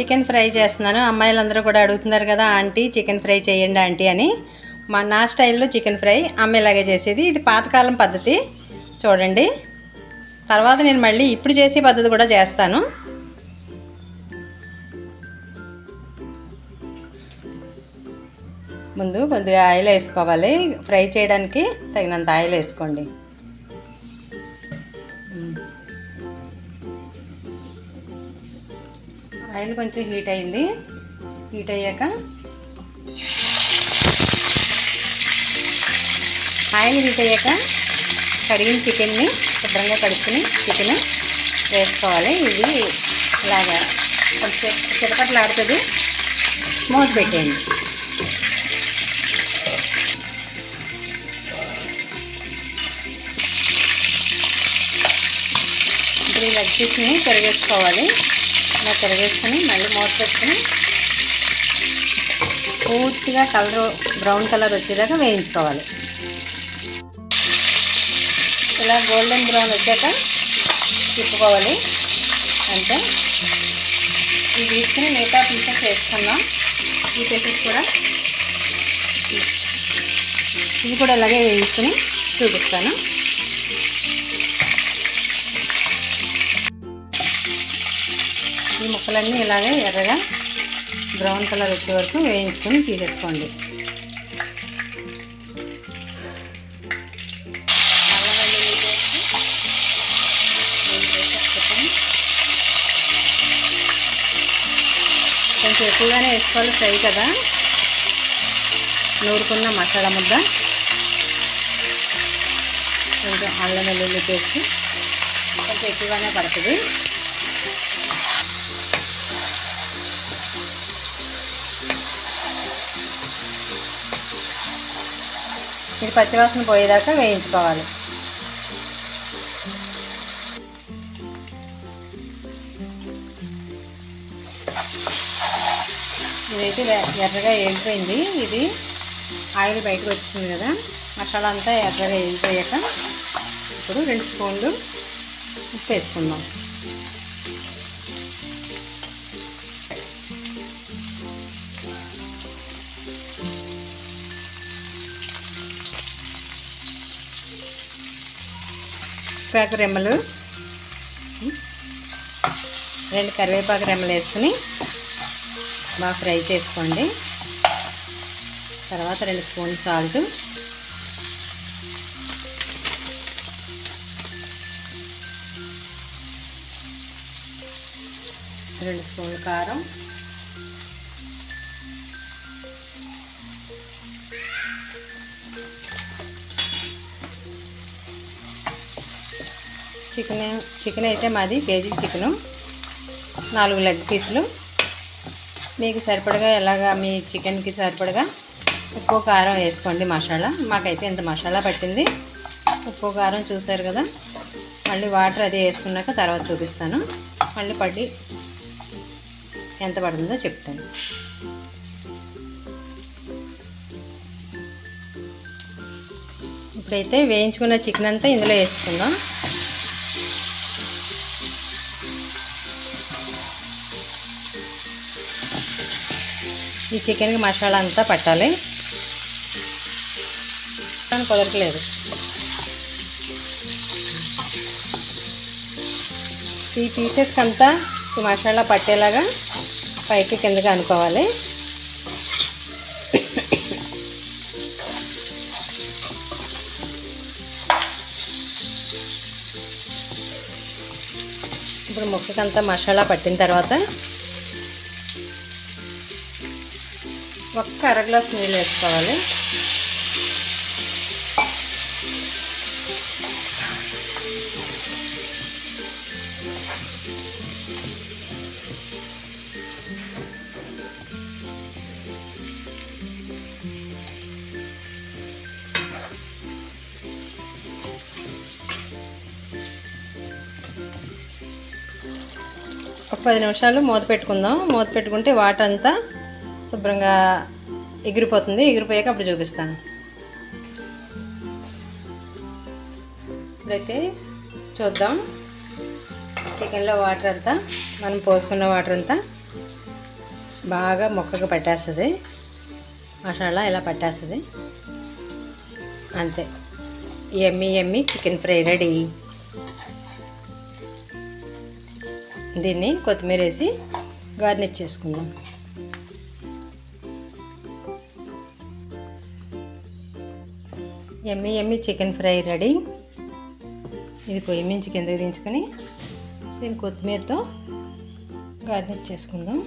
Chicken fry చేస్తున్నాను. అమ్మాయిలందరూ కూడా అడుగుతున్నారు కదా ఆంటీ చికెన్ ఫ్రై చేయండి ఆంటీ అని. మా నా స్టైల్లో చికెన్ ఫ్రై అమ్మేలాగే చేసేది. ఇది పాతకాలం పద్ధతి. చూడండి. తర్వాత నేను మళ్ళీ ఇప్పుడు చేసే పద్ధతి కూడా చేస్తాను. ముందు కొద్దిగా ఆయిల్ వేసుకోవాలి. ఫ్రై చేయడానికి తగినంత ఆయిల్ వేసుకోండి. ఆయిల్ కొంచెం హీట్ అయింది. హీట్ అయ్యాక ఆయిల్ హీట్ అయ్యాక కడిగిన చికెన్ని శుభ్రంగా కడుక్కుని చికెన్ వేసుకోవాలి. ఇది ఇలాగా కొంచెం చిరపట్లాడుతుంది మూత పెట్టేయండి. ఇప్పుడు ఈ లెగ్ పీస్ని పెరిగేసుకోవాలి ఇలా తిరగేసుకొని మళ్ళీ మూత పెట్టుకుని పూర్తిగా కలర్ బ్రౌన్ కలర్ వచ్చేదాకా వేయించుకోవాలి. ఇలా గోల్డెన్ బ్రౌన్ వచ్చాక తిప్పుకోవాలి. అంటే ఇవి తీసుకుని మిగతా పీసెస్ వేసుకుందాం. ఈ పీసెస్ కూడా ఇది కూడా ఇలాగే వేయించుకుని చూపిస్తాను. ఈ ముక్కలన్నీ ఇలాగే ఎర్రగా బ్రౌన్ కలర్ వచ్చే వరకు వేయించుకొని తీసేసుకోండి. చెప్పండి. కొంచెం ఎక్కువగానే వేసుకోవాలి ఫ్రై కదా. నూరుకున్న మసాలా ముద్ద. కొంచెం అల్లం వెల్లుల్లి పేస్ట్. కొంచెం ఎక్కువగానే పడుతుంది. ఇది పచ్చివాసన పోయేదాకా వేయించుకోవాలి. ఇదైతే ఎర్రగా వేగిపోయింది. ఇది ఆయిల్ బయటకు వచ్చింది కదా. మసాలా అంతా ఎర్రగా వేగిపోయాక ఇప్పుడు రెండు స్పూన్లు ఉప్పు వేసుకుందాం. కరివేపాకు రెమ్మలు. రెండు కరివేపాకు రెమ్మలు వేసుకుని బాగా ఫ్రై చేసుకోండి. తర్వాత రెండు స్పూన్ సాల్ట్. రెండు స్పూన్లు కారం. చికెన్ చికెన్ అయితే మాది కేజీ చికెను. నాలుగు లెగ్ పీసులు. మీకు సరిపడగా ఎలాగా మీ చికెన్కి సరిపడగా ఉప్పు కారం వేసుకోండి మసాలా. మాకైతే ఇంత మసాలా పట్టింది. ఉప్పు కారం చూసారు కదా? మళ్ళీ వాటర్ అది వేసుకున్నాక తర్వాత చూపిస్తాను. మళ్ళీ పడి ఎంత పడుతుందో చెప్తాను. ఇప్పుడైతే వేయించుకున్న చికెన్ అంతా ఇందులో వేసుకుందాం. ఈ చికెన్కి మసాలా అంతా పట్టాలి. కుదరట్లేదు. ఈ పీసెస్కి అంతా ఈ మసాలా పట్టేలాగా పైకి కిందగా అనుకోవాలి. ఇప్పుడు ముక్కకంతా మసాలా పట్టిన తర్వాత ఒక్క అర గ్లాస్ నీళ్ళు వేసుకోవాలి. ఒక పది నిమిషాలు మూత పెట్టుకుందాం. మూత పెట్టుకుంటే వాటర్ అంతా శుభ్రంగా ఎగిరిపోతుంది. ఎగిరిపోయాక అప్పుడు చూపిస్తాను. ఇప్పుడైతే చూద్దాం. చికెన్లో వాటర్ అంతా మనం పోసుకున్న వాటర్ అంతా బాగా మొక్కకు పట్టేస్తుంది. మసాలా ఇలా పట్టేస్తుంది. అంతే. Yummy yummy chicken fry ready. దీన్ని కొత్తిమీర వేసి గార్నిష్ చేసుకుందాం. Yummy yummy chicken fry ready. ఇది పొయ్యి మించి కిందకి దించుకొని దీన్ని కొత్తిమీరతో గార్నిష్ చేసుకుందాం.